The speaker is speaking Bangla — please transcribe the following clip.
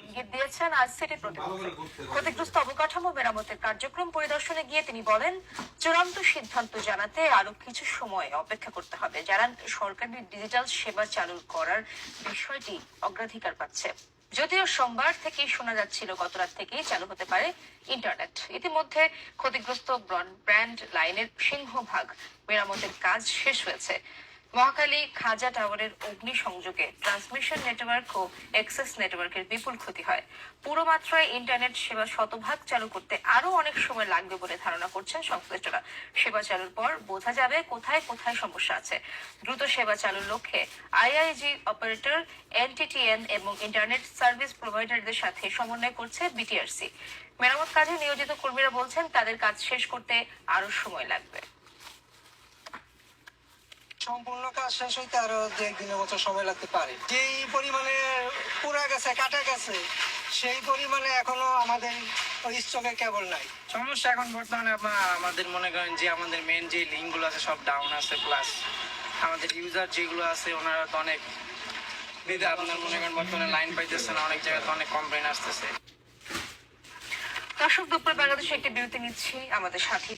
ইঙ্গিত দিয়েছেন আজ সিটি ক্ষতিগ্রস্ত অবকাঠামো মেরামতের কার্যক্রম পরিদর্শনে গিয়ে তিনি বলেন চূড়ান্ত সিদ্ধান্ত জানাতে আরও কিছু সময় অপেক্ষা করতে হবে। যারা সরকারি ডিজিটাল সেবা চালু করার বিষয়টি অগ্রাধিকার পাচ্ছে। যদিও সোমবার থেকেই শোনা যাচ্ছিল গত রাত থেকেই চালু হতে পারে ইন্টারনেট। ইতিমধ্যে ক্ষতিগ্রস্ত ব্রডব্যান্ড লাইনের সিংহভাগ মেরামতের কাজ শেষ হয়েছে। মহাখালী খাজা টাওয়ারের অগ্নি সংযোগে ট্রান্সমিশন নেটওয়ার্ক ও এক্সেস নেটওয়ার্কের বিপুল ক্ষতি হয়। পুরো মাত্রায় ইন্টারনেট সেবা শতভাগ চালু করতে আরও অনেক সময় লাগবে বলে ধারণা করছেন সংশ্লিষ্টরা। সেবা চালুর পর বোঝা যাবে কোথায় কোথায় সমস্যা আছে। দ্রুত সেবা চালুর লক্ষ্যে আইআইজি অপারেটর, এনটিটিএন এবং ইন্টারনেট সার্ভিস প্রোভাইডারদের সাথে সমন্বয় করছে বিটিআরসি। মেরামত কাজে নিয়োজিত কর্মীরা বলছেন, তাদের কাজ শেষ করতে আরও সময় লাগবে। সম্পূর্ণ কাজ শেষ হইতে আরও দু একদিনের মতো সময় লাগতে পারে। যেই পরিমাণে পুরা গেছে কাটা গেছে সেই পরিমাণে এখনও আমাদের ওই স্টকে কেবল নাই। সমস্যা এখন বর্তমানে আপনার আমাদের মনে করেন যে আমাদের মেন যে লিঙ্কগুলো আছে সব ডাউন আছে প্লাস আমাদের ইউজার যেগুলো আছে ওনারা তো অনেক দিদা আপনার মনে করেন বর্তমানে লাইন পাইতেছে না অনেক জায়গাতে অনেক কমপ্লেন আসতেছে। দর্শক দুপুরে বাংলাদেশে একটি বিরতি নিচ্ছি আমাদের সাথে